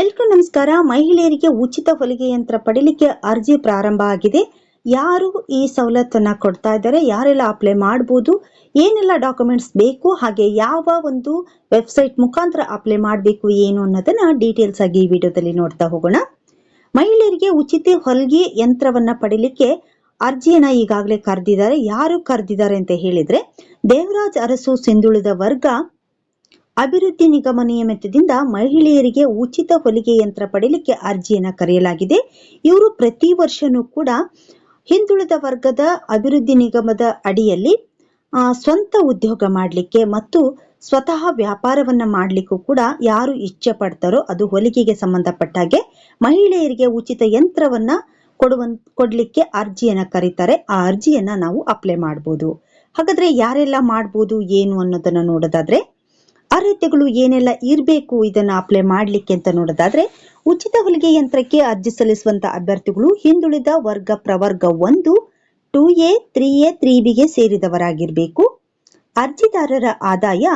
ಎಲ್ರಿಗೂ ನಮಸ್ಕಾರ. ಮಹಿಳೆಯರಿಗೆ ಉಚಿತ ಹೊಲಿಗೆ ಯಂತ್ರ ಪಡಿಲಿಕ್ಕೆ ಅರ್ಜಿ ಪ್ರಾರಂಭ ಆಗಿದೆ. ಯಾರು ಈ ಸವಲತ್ತನ್ನ ಕೊಡ್ತಾ ಇದ್ದಾರೆ, ಯಾರೆಲ್ಲ ಅಪ್ಲೈ ಮಾಡಬಹುದು ಏನೆಲ್ಲ ಡಾಕ್ಯುಮೆಂಟ್ಸ್ ಬೇಕು, ಹಾಗೆ ಯಾವ ಒಂದು ವೆಬ್ಸೈಟ್ ಮುಖಾಂತರ ಅಪ್ಲೈ ಮಾಡಬೇಕು, ಏನು ಅನ್ನೋದನ್ನ ಡೀಟೇಲ್ಸ್ ಆಗಿ ಈ ವಿಡಿಯೋದಲ್ಲಿ ನೋಡ್ತಾ ಹೋಗೋಣ. ಮಹಿಳೆಯರಿಗೆ ಉಚಿತ ಹೊಲಿಗೆ ಯಂತ್ರವನ್ನ ಪಡಿಲಿಕ್ಕೆ ಅರ್ಜಿಯನ್ನ ಈಗಾಗಲೇ ಕರೆದಿದ್ದಾರೆ. ಯಾರು ಕರೆದಿದ್ದಾರೆ ಅಂತ ಹೇಳಿದ್ರೆ, ದೇವರಾಜ್ ಅರಸು ಸಿಂಧುಳಿದ ವರ್ಗ ಅಭಿವೃದ್ಧಿ ನಿಗಮ ನಿಯಮಿತದಿಂದ ಮಹಿಳೆಯರಿಗೆ ಉಚಿತ ಹೊಲಿಗೆ ಯಂತ್ರ ಪಡೆಯಲಿಕ್ಕೆ ಅರ್ಜಿಯನ್ನು ಕರೆಯಲಾಗಿದೆ. ಇವರು ಪ್ರತಿ ವರ್ಷನೂ ಕೂಡ ಹಿಂದುಳಿದ ವರ್ಗದ ಅಭಿವೃದ್ಧಿ ನಿಗಮದ ಅಡಿಯಲ್ಲಿ ಸ್ವಂತ ಉದ್ಯೋಗ ಮಾಡಲಿಕ್ಕೆ ಮತ್ತು ಸ್ವತಃ ವ್ಯಾಪಾರವನ್ನ ಮಾಡಲಿಕ್ಕೂ ಕೂಡ ಯಾರು ಇಚ್ಛೆ ಪಡ್ತಾರೋ ಅದು ಹೊಲಿಗೆಗೆ ಸಂಬಂಧಪಟ್ಟ ಹಾಗೆ ಮಹಿಳೆಯರಿಗೆ ಉಚಿತ ಯಂತ್ರವನ್ನ ಕೊಡುವ ಕೊಡ್ಲಿಕ್ಕೆ ಅರ್ಜಿಯನ್ನ ಕರೀತಾರೆ. ಆ ಅರ್ಜಿಯನ್ನ ನಾವು ಅಪ್ಲೈ ಮಾಡ್ಬೋದು. ಹಾಗಾದ್ರೆ ಯಾರೆಲ್ಲ ಮಾಡ್ಬೋದು, ಏನು ಅನ್ನೋದನ್ನ ನೋಡೋದಾದ್ರೆ ಅರ್ಹತೆಗಳು ಏನೆಲ್ಲ ಇರಬೇಕು ಇದನ್ನು ಅಪ್ಲೈ ಮಾಡ್ಲಿಕ್ಕೆ ಅಂತ ನೋಡೋದಾದ್ರೆ, ಉಚಿತ ಹೊಲಿಗೆ ಯಂತ್ರಕ್ಕೆ ಅರ್ಜಿ ಸಲ್ಲಿಸುವಂತ ಅಭ್ಯರ್ಥಿಗಳು ಹಿಂದುಳಿದ ವರ್ಗ ಪ್ರವರ್ಗ ಒಂದು two A three A three ಬಿಗೆ ಸೇರಿದವರಾಗಿರಬೇಕು. ಅರ್ಜಿದಾರರ ಆದಾಯ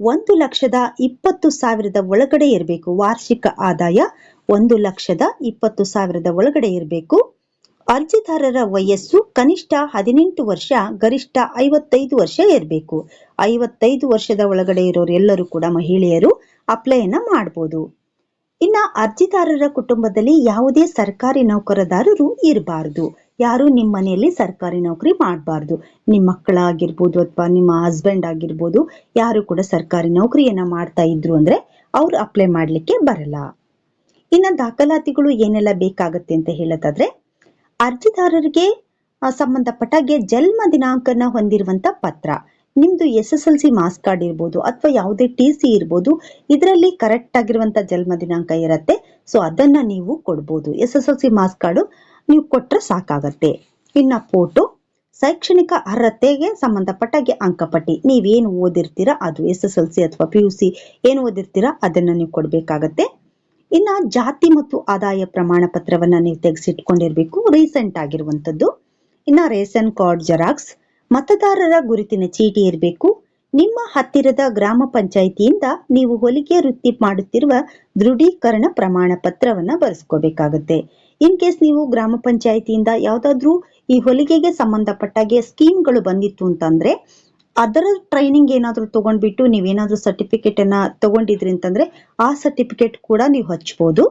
ಒಂದು ಲಕ್ಷದ ಇಪ್ಪತ್ತು ಸಾವಿರದ ಒಳಗಡೆ ಇರಬೇಕು. ವಾರ್ಷಿಕ ಆದಾಯ ಒಂದು ಲಕ್ಷದ ಇಪ್ಪತ್ತು ಸಾವಿರದ ಒಳಗಡೆ ಇರಬೇಕು. ಅರ್ಜಿದಾರರ ವಯಸ್ಸು ಕನಿಷ್ಠ ಹದಿನೆಂಟು ವರ್ಷ, ಗರಿಷ್ಠ ಐವತ್ತೈದು ವರ್ಷ ಇರಬೇಕು. ಐವತ್ತೈದು ವರ್ಷದ ಒಳಗಡೆ ಇರೋರು ಎಲ್ಲರೂ ಕೂಡ ಮಹಿಳೆಯರು ಅಪ್ಲೈಯನ್ನ ಮಾಡಬಹುದು ಇನ್ನ ಅರ್ಜಿದಾರರ ಕುಟುಂಬದಲ್ಲಿ ಯಾವುದೇ ಸರ್ಕಾರಿ ನೌಕರದಾರರು ಇರಬಾರದು. ಯಾರು ನಿಮ್ಮ ಮನೆಯಲ್ಲಿ ಸರ್ಕಾರಿ ನೌಕರಿ ಮಾಡಬಾರ್ದು. ನಿಮ್ಮ ಮಕ್ಕಳಾಗಿರ್ಬೋದು ಅಥವಾ ನಿಮ್ಮ ಹಸ್ಬೆಂಡ್ ಆಗಿರ್ಬೋದು, ಯಾರು ಕೂಡ ಸರ್ಕಾರಿ ನೌಕರಿಯನ್ನ ಮಾಡ್ತಾ ಇದ್ರು ಅಂದ್ರೆ ಅವ್ರು ಅಪ್ಲೈ ಮಾಡ್ಲಿಕ್ಕೆ ಬರಲ್ಲ. ಇನ್ನ ದಾಖಲಾತಿಗಳು ಏನೆಲ್ಲ ಬೇಕಾಗತ್ತೆ ಅಂತ ಹೇಳೋದಾದ್ರೆ ಅರ್ಜಿದಾರರಿಗೆ ಸಂಬಂಧಪಟ್ಟಾಗೆ ಜನ್ಮ ದಿನಾಂಕನ ಹೊಂದಿರುವಂತ ಪತ್ರ. ನಿಮ್ದು S S L C marks card ಇರ್ಬೋದು ಅಥವಾ ಯಾವುದೇ ಟಿ ಸಿ ಇರ್ಬೋದು, ಇದರಲ್ಲಿ ಕರೆಕ್ಟ್ ಆಗಿರುವಂತ ಜನ್ಮ ದಿನಾಂಕ ಇರತ್ತೆ. ಸೊ ಅದನ್ನ ನೀವು ಕೊಡ್ಬೋದು. S S L C marks card ನೀವು ಕೊಟ್ರೆ ಸಾಕಾಗತ್ತೆ. ಇನ್ನ ಫೋಟೋ ಶೈಕ್ಷಣಿಕ ಅರ್ಹತೆಗೆ ಸಂಬಂಧಪಟ್ಟಾಗೆ ಅಂಕಪಟ್ಟಿ. ನೀವೇನು ಓದಿರ್ತೀರಾ, ಅದು ಎಸ್ ಎಸ್ ಎಲ್ ಸಿ ಅಥವಾ ಪಿ ಯು ಸಿ ಏನು ಓದಿರ್ತೀರಾ, ಅದನ್ನ ನೀವು ಕೊಡ್ಬೇಕಾಗತ್ತೆ. ಇನ್ನ ಜಾತಿ ಮತ್ತು ಆದಾಯ ಪ್ರಮಾಣ ಪತ್ರವನ್ನ ನೀವು ತೆಗೆಸಿಟ್ಕೊಂಡಿರ್ಬೇಕು ರೀಸೆಂಟ್ ಆಗಿರುವಂತದ್ದು ಇನ್ನ ರೇಷನ್ ಕಾರ್ಡ್, ಜೆರಾಕ್ಸ್, ಮತದಾರರ ಗುರುತಿನ ಚೀಟಿ ಇರಬೇಕು. ನಿಮ್ಮ ಹತ್ತಿರದ ಗ್ರಾಮ ಪಂಚಾಯಿತಿಯಿಂದ ನೀವು ಹೊಲಿಗೆ ವೃತ್ತಿ ಮಾಡುತ್ತಿರುವ ದೃಢೀಕರಣ ಪ್ರಮಾಣ ಪತ್ರವನ್ನ ಬರೆಸ್ಕೋಬೇಕಾಗತ್ತೆ. ಇನ್ ಕೇಸ್ ನೀವು ಗ್ರಾಮ ಪಂಚಾಯಿತಿಯಿಂದ ಯಾವ್ದಾದ್ರೂ ಈ ಹೊಲಿಗೆಗೆ ಸಂಬಂಧಪಟ್ಟಾಗೆ ಸ್ಕೀಮ್ಗಳು ಬಂದಿತ್ತು ಅಂತಂದ್ರೆ ಅದರ ಟ್ರೈನಿಂಗ್ ಏನಾದರೂ ತಗೊಂಡ್ಬಿಟ್ಟು ನೀವೇನಾದ್ರೂ ಸರ್ಟಿಫಿಕೇಟ್ ಅನ್ನ ತಗೊಂಡಿದ್ರಿ ಅಂತಂದ್ರೆ ಆ ಸರ್ಟಿಫಿಕೇಟ್ ಕೂಡ ನೀವು ಹಚ್ಬೋದು.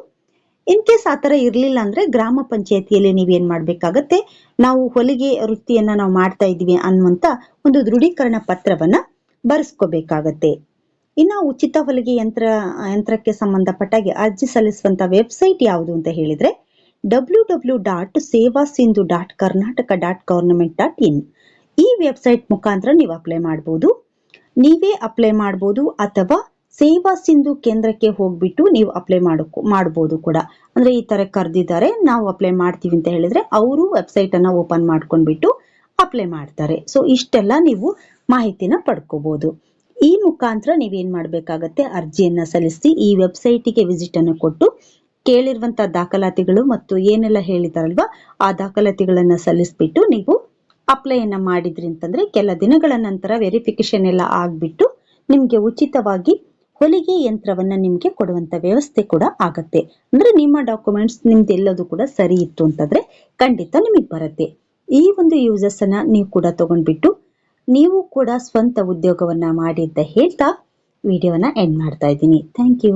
ಇನ್ ಕೇಸ್ ಆ ಥರ ಇರಲಿಲ್ಲ ಅಂದ್ರೆ ಗ್ರಾಮ ಪಂಚಾಯತಿಯಲ್ಲಿ ನೀವೇನ್ ಮಾಡ್ಬೇಕಾಗತ್ತೆ? ನಾವು ಹೊಲಿಗೆ ವೃತ್ತಿಯನ್ನ ನಾವು ಮಾಡ್ತಾ ಇದ್ದೀವಿ ಅನ್ನುವಂತ ಒಂದು ದೃಢೀಕರಣ ಪತ್ರವನ್ನ ಬರೆಸ್ಕೋಬೇಕಾಗತ್ತೆ. ಇನ್ನ ಉಚಿತ ಹೊಲಿಗೆ ಯಂತ್ರ, ಯಂತ್ರಕ್ಕೆ ಸಂಬಂಧಪಟ್ಟಾಗೆ ಅರ್ಜಿ ಸಲ್ಲಿಸುವಂತ ವೆಬ್ಸೈಟ್ ಯಾವುದು ಅಂತ ಹೇಳಿದ್ರೆ W W dot Seva Sindhu dot Karnataka dot government dot in ಈ ವೆಬ್ಸೈಟ್ ಮುಖಾಂತರ ನೀವು ಅಪ್ಲೈ ಮಾಡಬಹುದು ನೀವೇ ಅಪ್ಲೈ ಮಾಡಬಹುದು ಅಥವಾ ಸೇವಾ ಸಿಂಧು ಕೇಂದ್ರಕ್ಕೆ ಹೋಗ್ಬಿಟ್ಟು ನೀವು ಅಪ್ಲೈ ಮಾಡಕ್ಕೂ ಮಾಡಬಹುದು ಕೂಡ. ಅಂದ್ರೆ ಈ ತರ ಕರೆದಿದ್ದಾರೆ, ನಾವು ಅಪ್ಲೈ ಮಾಡ್ತೀವಿ ಅಂತ ಹೇಳಿದ್ರೆ ಅವರು ವೆಬ್ಸೈಟ್ ಅನ್ನ ಓಪನ್ ಮಾಡ್ಕೊಂಡ್ಬಿಟ್ಟು ಅಪ್ಲೈ ಮಾಡ್ತಾರೆ. ಸೊ, ಇಷ್ಟೆಲ್ಲ ನೀವು ಮಾಹಿತಿನ ಪಡ್ಕೋಬಹುದು ಈ ಮುಖಾಂತರ ನೀವೇನ್ ಮಾಡ್ಬೇಕಾಗತ್ತೆ, ಅರ್ಜಿಯನ್ನ ಸಲ್ಲಿಸಿ ಈ ವೆಬ್ಸೈಟಿಗೆ ವಿಸಿಟ್ ಅನ್ನು ಕೊಟ್ಟು ಕೇಳಿರುವಂತ ದಾಖಲಾತಿಗಳು ಮತ್ತು ಏನೆಲ್ಲ ಹೇಳಿದಾರಲ್ವಾ, ಆ ದಾಖಲಾತಿಗಳನ್ನ ಸಲ್ಲಿಸ್ಬಿಟ್ಟು ನೀವು ಅಪ್ಲೈಯನ್ನ ಮಾಡಿದ್ರಿ ಅಂತಂದ್ರೆ ಕೆಲ ದಿನಗಳ ನಂತರ ವೆರಿಫಿಕೇಶನ್ ಎಲ್ಲ ಆಗಿಬಿಟ್ಟು ನಿಮಗೆ ಉಚಿತವಾಗಿ ಹೊಲಿಗೆ ಯಂತ್ರವನ್ನ ನಿಮಗೆ ಕೊಡುವಂತ ವ್ಯವಸ್ಥೆ ಕೂಡ ಆಗತ್ತೆ. ಅಂದ್ರೆ ನಿಮ್ಮ ಡಾಕ್ಯುಮೆಂಟ್ಸ್ ನಿಮ್ದೆಲ್ಲದು ಕೂಡ ಸರಿ ಇತ್ತು ಅಂತಂದ್ರೆ ಖಂಡಿತ ನಿಮಗೆ ಬರುತ್ತೆ. ಈ ಒಂದು ಯೂಸಸ್ಸನ್ನು ನೀವು ಕೂಡ ತಗೊಂಡ್ಬಿಟ್ಟು ನೀವು ಕೂಡ ಸ್ವಂತ ಉದ್ಯೋಗವನ್ನ ಮಾಡಿದ್ದ ಹೇಳ್ತಾ ವಿಡಿಯೋನ ಎಂಡ್ ಮಾಡ್ತಾ ಇದ್ದೀನಿ. Thank you